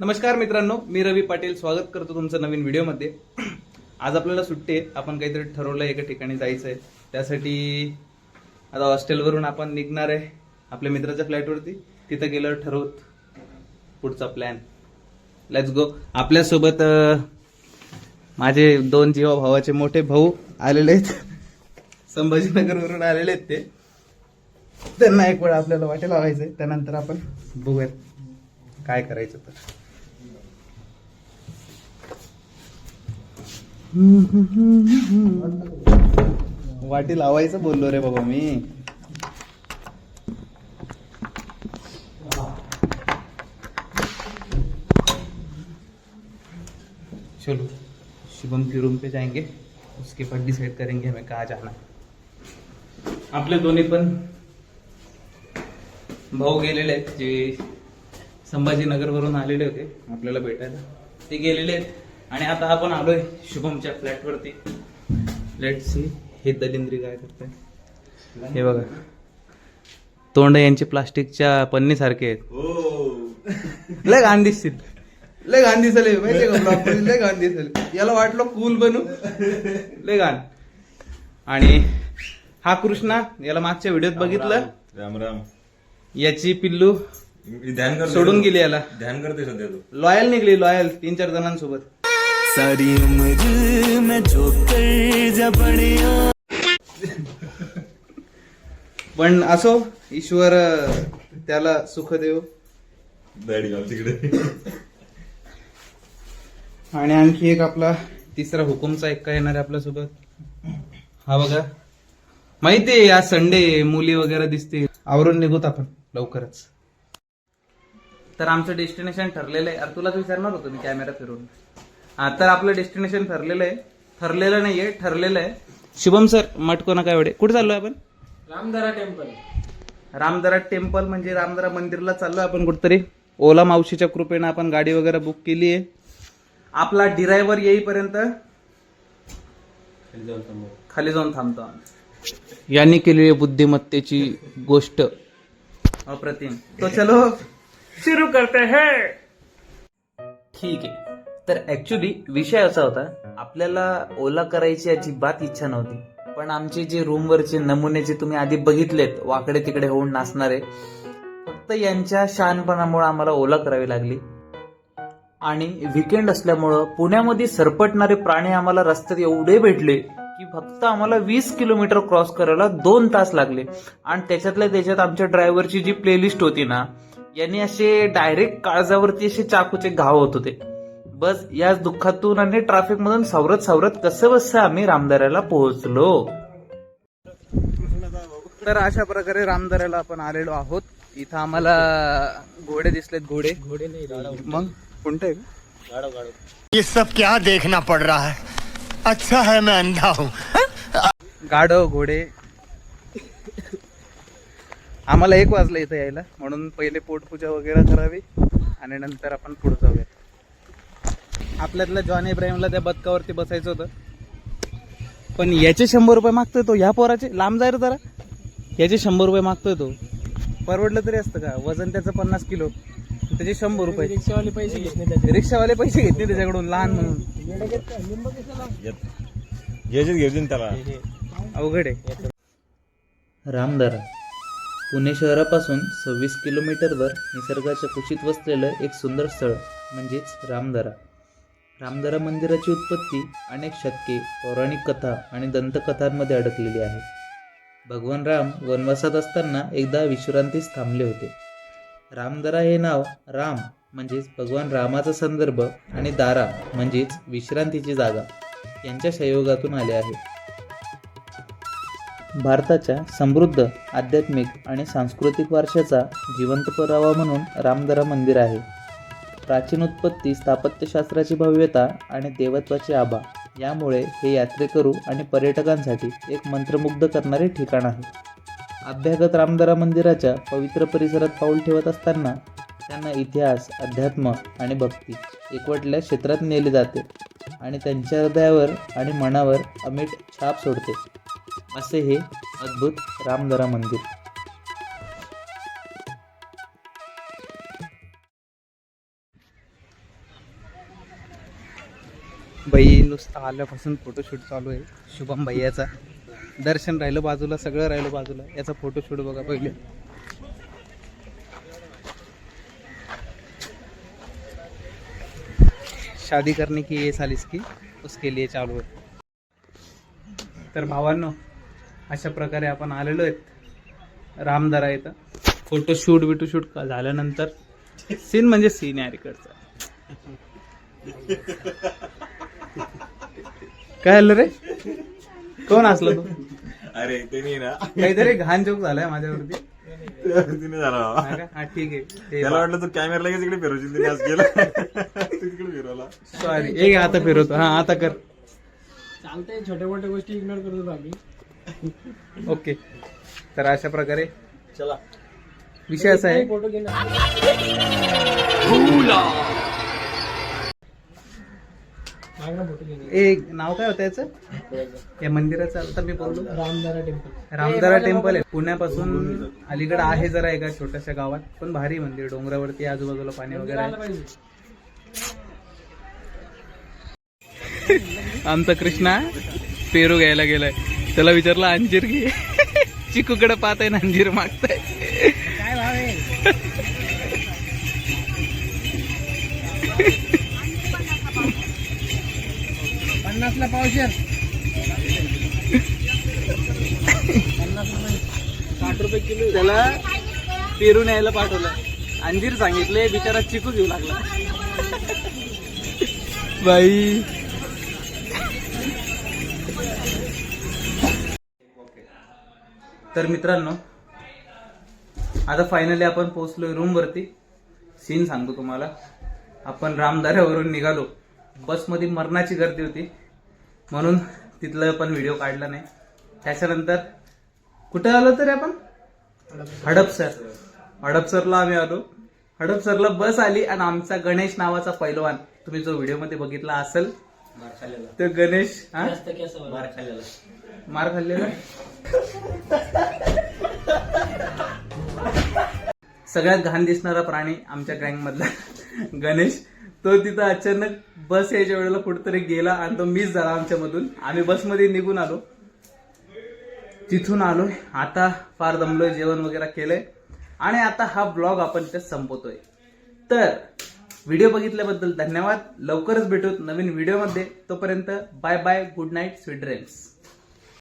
नमस्कार मित्रांनो मी रवी पाटील. स्वागत करतो तुमचं नवीन व्हिडिओमध्ये. आज आपल्याला सुट्टी आहे. आपण काहीतरी ठरवलं एका ठिकाणी जायचं आहे त्यासाठी आता हॉस्टेलवरून आपण निघणार आहे आपल्या मित्राच्या फ्लॅटवरती. तिथं गेल्यावर ठरवत पुढचा प्लॅन लेट्स गो आपल्यासोबत माझे दोन जीवा भावाचे मोठे भाऊ आलेले आहेत. संभाजीनगरवरून आलेले आहेत ते. त्यांना एक वेळ आपल्याला वाटे आहे त्यानंतर आपण बघूयात काय करायचं तर. वाटी लावायचं बोललो रे बाबा मी. चलो शुभम के रूम पे जाएंगे उसके बाद डिसाइड करेंगे हमें कहाँ जाना है। आपले दोन्ही पण भाऊ गेलेले आहेत जे संभाजीनगरवरून आलेले होते आपल्याला भेटायला. ते गेलेले आहेत. आणि आता आपण आलोय शुभमच्या फ्लॅटवरती लेट सी हे दलिंद्री काय करताय? हे बघा. तोंड यांचे प्लास्टिकच्या पन्नीसारखे आहेत. लय घाण दिसतील. लय घाण दिसले माहितीये का लय घाण दिसले. याला वाटलं कूल बनू. लय घाण. आणि हा कृष्णा याला मागच्या व्हिडिओत बघितलं? राम राम. याची पिल्लू ध्यान सोडून गेली याला. ध्यान करतोय सध्या तू. लॉयल निघली लॉयल तीन चार जणांसोबत. सारी उम्र मैं जबड़िया पण असो ईश्वर त्याला सुख देव. तिकडे. आणि आणखी एक आपला तिसरा हुकुमचा एक्का येणार आहे आपल्यासोबत. हा बघा. माहितीये आज संडे मुली वगैरे दिसतील. आवरून निघूत आपण लवकरच. तर आमचं डेस्टिनेशन ठरलेलं आहे. अरे तुलाच विचारणार होतो मी कॅमेरा फिरून. तर आपलं डेस्टिनेशन ठरलेलं आहे. ठरलेलं नाहीये ठरलेलं आहे. शुभम सर मटकोना काय एवढे? कुठे चाललोय आपण? रामदरा टेम्पल रामदरा टेम्पल म्हणजे रामदरा मंदिरला चाललोय आपण कुठतरी. ओला मावशीच्या कृपेनं आपण गाडी वगैरे बुक केली आहे. आपला डिरायव्हर येईपर्यंत खाली जाऊन थांबतो आम्ही. यांनी केलेली बुद्धिमत्तेची गोष्ट. अप्रतिम. तो चलो सुरू करते हैं! ठीक आहे. तर ऍक्च्युली विषय असा होता आपल्याला ओला करायची अजिबात इच्छा नव्हती. पण आमचे जे रूमवरचे नमुने जे तुम्ही आधी बघितलेत वाकडे तिकडे होऊन नाचणारे फक्त यांच्या शहाणपणामुळे आम्हाला ओला करावी लागली. आणि विकेंड असल्यामुळं पुण्यामध्ये सरपटणारे प्राणी आम्हाला रस्त्यात एवढे भेटले की फक्त आम्हाला वीस किलोमीटर क्रॉस करायला दोन तास लागले. आणि त्याच्यातल्या त्याच्यात आमच्या ड्रायव्हरची जी प्लेलिस्ट होती ना यांनी असे डायरेक्ट काळजावरती असे चाकूचे घाव होत होते. बस याच दुःखातून आणि ट्रॅफिक मधून सावरत सावरत कसं बस आम्ही रामदाऱ्याला पोहोचलो? तर अशा प्रकारे रामदऱ्याला आपण आलेलो आहोत. इथं आम्हाला घोडे दिसलेत घोडे. घोडे नाही मग? कोणते? ये सब क्या देखना पड़ रहा है। अच्छा है मैं अंधा हूँ। गाढव घोडे. आम्हाला एक वाजलं इथं यायला म्हणून पहिले पोटपूजा वगैरे करावी आणि नंतर आपण पुढे जाऊया आपल्यातल्या जॉन इब्राहिमला त्या बदकावरती बसायचं होतं. पण याचे शंभर रुपये मागतोय तो ह्या पोराचे? लांब जाय रे जरा. याचे शंभर रुपये मागतोय तो. परवडलं तरी असतं का? वजन त्याचं पन्नास किलो. त्याचे शंभर रुपये. रिक्षावाले पैसे घेत नाही त्याचे. रिक्षावाले पैसे घेतले त्याच्याकडून लहान म्हणून. घेऊन त्याला. अवघड आहे. रामदारा पुणे शहरापासून सव्वीस किलोमीटरवर निसर्गाच्या कुशीत वसलेलं एक सुंदर स्थळ म्हणजेच रामदारा. रामदारा मंदिराची उत्पत्ती अनेक शतके पौराणिक कथा आणि दंतकथांमध्ये अडकलेली आहे. भगवान राम वनवासात असताना एकदा विश्रांतीस थांबले होते. रामदारा हे नाव राम म्हणजेच भगवान रामाचा संदर्भ आणि दारा म्हणजेच विश्रांतीची जागा यांच्या संयोगातून आले आहे. भारताच्या समृद्ध आध्यात्मिक आणि सांस्कृतिक वारशाचा जिवंत पुरावा म्हणून रामदरा मंदिर आहे. प्राचीन उत्पत्ती स्थापत्यशास्त्राची भव्यता आणि देवत्वाची आभा. यामुळे हे यात्रेकरू आणि पर्यटकांसाठी एक मंत्रमुग्ध करणारे ठिकाण आहे. अभ्यागत रामदरा मंदिराच्या पवित्र परिसरात पाऊल ठेवत असताना त्यांना इतिहास अध्यात्म आणि भक्ती एकवटल्या क्षेत्रात नेले जाते आणि त्यांच्या हृदयावर आणि मनावर अमिट छाप सोडते. असे हे अद्भुत रामदरा मंदिर. बाई नुसतं आल्यापासून फोटोशूट चालू आहे. शुभम भैयाचा दर्शन राहिलं बाजूला सगळं राहिलं बाजूला. याचा फोटोशूट बघा पहिले. शादी करने की ये आलीस की? उसके लिए चालू आहे. तर भावांनो अशा प्रकारे आपण आलेलो आहेत. रामदरा इथं. फोटोशूट बिटोशूट झाल्यानंतर सीन म्हणजे सीन आहे इकडचा काय आलं रे? कोण असलं तू? अरे ते नाही ना काहीतरी घाण जोक झालाय माझ्यावरती. तिने झाला बाबा. हा का? हा ठीक आहे. त्याला वाटलं तू कॅमेरा लगेच इकडे फिरवशील तिने आज केलं. तू तिकडे फिरवला. सॉरी एक आता फिरवतो. हा आता कर. चालतंय छोट्या मोठ्या गोष्टी इग्नोर करतो आम्ही. ओके तर अशा प्रकारे चला. विषय असा आहे. फोटो घे ना माग ना फोटो घे एक नाव काय होतं याचं? या मंदिराचं आता मी बोललो. रामदारा टेम्पल. रामदरा टेम्पल आहे. पुण्यापासून अलीकडे आहे जरा एका छोट्याशा गावात पण भारी मंदिर डोंगरावरती आजूबाजूला पाणी वगैरे आहे. आमचा कृष्णा पेरू घ्यायला गेलाय. त्याला विचारलं अंजीर घे. चिकूकडे पाहताय ना अंजीर मागताय. पन्नासला पावशेर पन्नास रुपये साठ रुपये किलो त्याला पेरून यायला पाठवलं. अंजीर सांगितले बिचारा चिकू घेऊ लागला. बाई. तर मित्रांनो आता फायनली आपण पोहोचलोय रूम वरती. सीन सांगतो तुम्हाला. आपण रामदाऱ्यावरून निघालो. बसमध्ये मरणाची गर्दी होती. म्हणून तिथलं पण व्हिडिओ काढला नाही. त्याच्यानंतर कुठे आलो तरी आपण? हडपसर हडपसरला आम्ही आलो. हडपसरला बस आली आणि आमचा गणेश नावाचा पैलवान. तुम्ही जो व्हिडिओमध्ये बघितला असेल तर गणेश हा? मार खाल्लेला. सगळ्यात घाण दिसणारा प्राणी आमच्या गँग मधला गणेश. तो तिथं अचानक बस यायच्या वेळेला कुठेतरी गेला आणि तो मिस झाला आमच्या मधून आम्ही बसमध्ये निघून आलो. तिथून आलोय. आता फार दमलोय जेवण वगैरे केलंय. आणि आता हा ब्लॉग आपण इथे संपवतोय. तर व्हिडिओ बघितल्याबद्दल धन्यवाद. लवकरच भेटूत नवीन व्हिडिओमध्ये तोपर्यंत bye bye good night sweet dreams